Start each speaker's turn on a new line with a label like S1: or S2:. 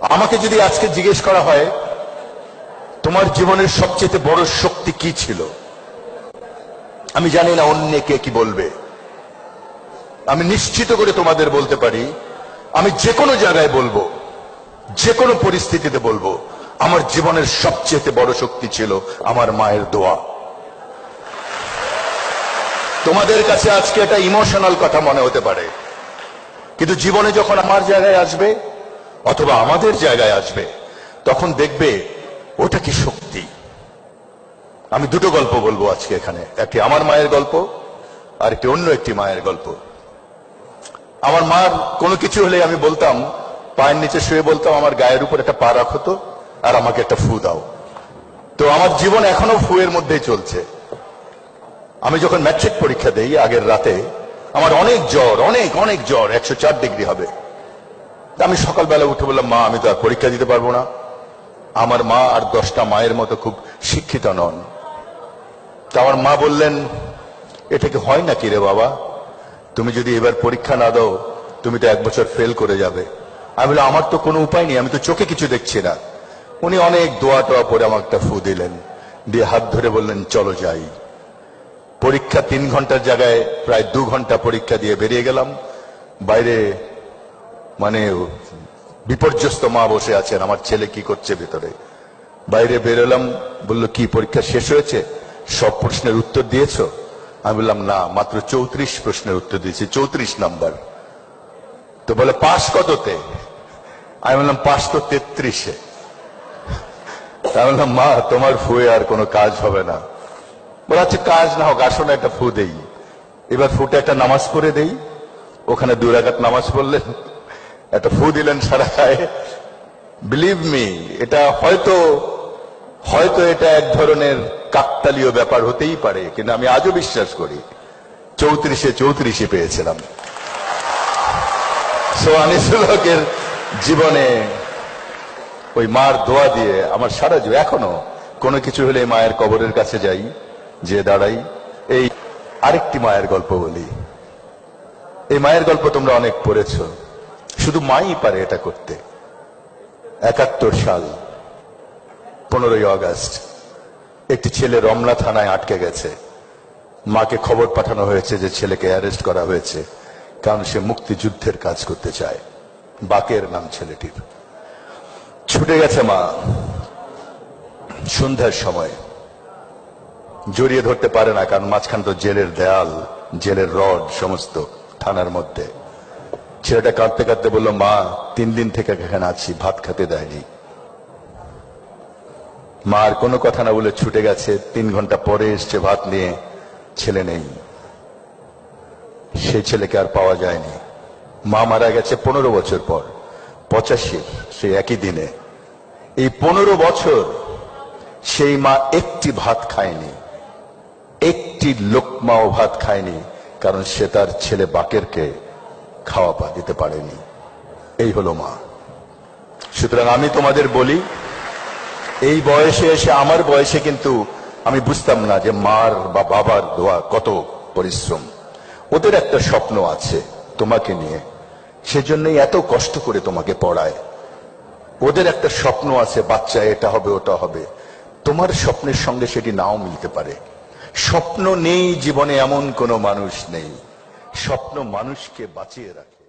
S1: আমাকে যদি আজকে জিজ্ঞেস করা হয়, তোমার জীবনের সবচেয়ে বড় শক্তি কি ছিল? আমি জানি না অন্য কে কি বলবে। আমি নিশ্চিত করে তোমাদের বলতে পারি, আমি যে কোনো জায়গায় বলব, যে কোনো পরিস্থিতিতে বলব, আমার জীবনের সবচেয়ে বড় শক্তি ছিল আমার মায়ের দোয়া। তোমাদের কাছে আজকে এটা ইমোশনাল কথা মনে হতে পারে, কিন্তু জীবনে যখন আমার জায়গায় আসবে অথবা আমাদের জায়গায় আসবে, তখন দেখবে ওটা কি শক্তি। আমি দুটো গল্প বলব আজকে এখানে। একটি আমার মায়ের গল্প, আর একটি অন্য একটি মায়ের গল্প। আমার মার কোনো কিছু হলে আমি বলতাম, পায়ের নিচে শুয়ে বলতাম, আমার গায়ের উপর একটা পা রাখো তো, আর আমাকে একটা ফু দাও। তো আমার জীবন এখনও ফুয়ের মধ্যেই চলছে। আমি যখন ম্যাট্রিক পরীক্ষা দেই আগের রাতে, আমার অনেক জ্বর, অনেক অনেক জ্বর, একশো চার ডিগ্রি হবে। আমি সকালবেলা উঠে বললাম, মা, আমি তো আর পরীক্ষা দিতে পারব না। আমার মা আর দশটা মায়ের মতো খুব শিক্ষিত নন। তা আমার মা বললেন, এটা কি হয় নাকি রে বাবা? তুমি যদি এবার পরীক্ষা না দাও, তুমি তো এক বছর ফেল করে যাবে। আমি বললাম, আমার তো কোনো উপায় নেই, আমি তো চোখে কিছু দেখছি না। উনি অনেক দোয়া টোয়া পরে আমাকে একটা ফু দিলেন, দিয়ে হাত ধরে বললেন, চলো যাই। পরীক্ষা তিন ঘণ্টার জায়গায় প্রায় দু ঘণ্টা পরীক্ষা দিয়ে বেরিয়ে গেলাম। বাইরে মানে বিপর্যস্ত মা বসে আছেন, আমার ছেলে কি করছে ভেতরে? বাইরে বেরোলাম, বলল, কি পরীক্ষা শেষ হয়েছে? সব প্রশ্নের উত্তর দিয়েছ? আমি বললাম, না, মাত্র চৌত্রিশ প্রশ্নের উত্তর দিয়েছি, চৌত্রিশ নাম্বার। তো বলে, পাস কততে? আমি বললাম, পাস তো তেত্রিশে। আমি বললাম, মা, তোমার ফুয়ে আর কোনো কাজ হবে না। বলে আচ্ছা কাজ না হোক, আসো একটা ফু দেই। এবার ফুটে একটা নামাজ পড়ে দেই। ওখানে দু রাকাত নামাজ পড়লেন। একটা ফু দিলেন সারা গায়ে বিলিভ মি এটা হয়তো হয়তো এটা এক ধরনের কাকতালীয় ব্যাপার হতেই পারে, কিন্তু আমি আজও বিশ্বাস করি, চৌত্রিশে চৌত্রিশে পেয়েছিলাম। সো আনিসুল হকের জীবনে ওই মার দোয়া দিয়ে আমার সারা জীবন, এখনও কোনো কিছু হলে মায়ের কবরের কাছে যাই যে দাঁড়াই। এই আরেকটি মায়ের গল্প বলি। এই মায়ের গল্প তোমরা অনেক পড়েছ। শুধু মাই পারে এটা করতে। একাত্তর সাল, পনেরোই আগস্ট, একটি ছেলে রমনা থানায় আটকে গেছে। মাকে খবর পাঠানো হয়েছে যে ছেলেকে অ্যারেস্ট করা হয়েছে, কারণ সে মুক্তিযুদ্ধের কাজ করতে চায়। বাকের নাম ছেলেটির। ছুটে গেছে মা। সন্ধ্যার সময়। জড়িয়ে ধরতে পারে না, কারণ মাঝখান তো জেলের দেয়াল, জেলের রড, সমস্ত থানার মধ্যে। ছেলেটা কাঁদতে কাঁদতে বলল, মা, তিন দিন থেকে এখানে আছি, ভাত খেতে দেয়নি। মা আর কোনো কথা না বলে ছুটে গেছে। তিন ঘণ্টা পরে এসছে ভাত নিয়ে, ছেলে নেই। সেই ছেলেকে আর পাওয়া যায়নি। মা মারা গেছে পনেরো বছর পর, পঁচাশি, সেই একই দিনে। এই পনেরো বছর সেই মা একটি ভাত খায়নি, একটি লোকমাও ভাত খায়নি, কারণ সে তার ছেলে বাকেরকে খাওয়া পা দিতে পারেনি। এই হলো মা। সুতরাং আমি তোমাদের বলি, এই বয়সে এসে আমার বয়সে কিন্তু আমি বুঝতাম না যে মার বা বাবার দোয়া কত পরিশ্রম। ওদের একটা স্বপ্ন আছে তোমাকে নিয়ে। সেজন্যই এত কষ্ট করে তোমাকে পড়ায়। ওদের একটা স্বপ্ন আছে, বাচ্চা, এটা হবে, ওটা হবে। তোমার স্বপ্নের সঙ্গে সেটি নাও মিলতে পারে। স্বপ্ন নেই, জীবনে এমন কোনো মানুষ নেই। স্বপ্ন মানুষকে বাঁচিয়ে রাখে।